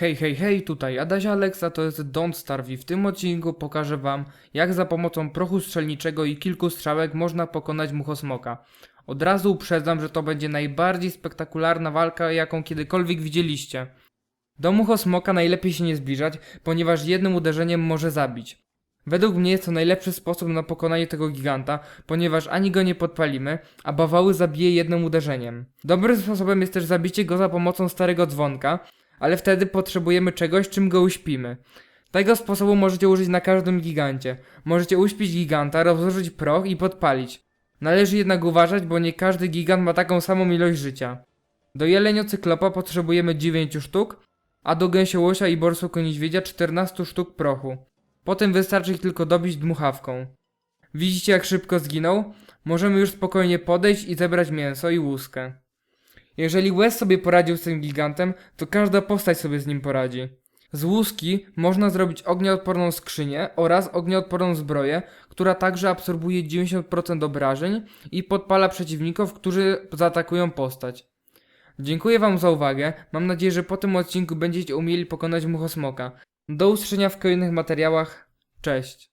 Hej, hej, hej, tutaj Adaś Alexa, to jest Don't Starve i w tym odcinku pokażę wam, jak za pomocą prochu strzelniczego i kilku strzałek można pokonać muchosmoka. Od razu uprzedzam, że to będzie najbardziej spektakularna walka, jaką kiedykolwiek widzieliście. Do muchosmoka najlepiej się nie zbliżać, ponieważ jednym uderzeniem może zabić. Według mnie jest to najlepszy sposób na pokonanie tego giganta, ponieważ ani go nie podpalimy, a bawały zabije jednym uderzeniem. Dobrym sposobem jest też zabicie go za pomocą starego dzwonka, ale wtedy potrzebujemy czegoś, czym go uśpimy. Tego sposobu możecie użyć na każdym gigancie. Możecie uśpić giganta, rozłożyć proch i podpalić. Należy jednak uważać, bo nie każdy gigant ma taką samą ilość życia. Do jeleniocyklopa potrzebujemy 9 sztuk, a do gęsiołosia i borsuk niedźwiedzia 14 sztuk prochu. Potem wystarczy ich tylko dobić dmuchawką. Widzicie jak szybko zginął? Możemy już spokojnie podejść i zebrać mięso i łuskę. Jeżeli Wes sobie poradził z tym gigantem, to każda postać sobie z nim poradzi. Z łuski można zrobić ognioodporną skrzynię oraz ognioodporną zbroję, która także absorbuje 90% obrażeń i podpala przeciwników, którzy zaatakują postać. Dziękuję Wam za uwagę. Mam nadzieję, że po tym odcinku będziecie umieli pokonać muchosmoka. Do usłyszenia w kolejnych materiałach. Cześć.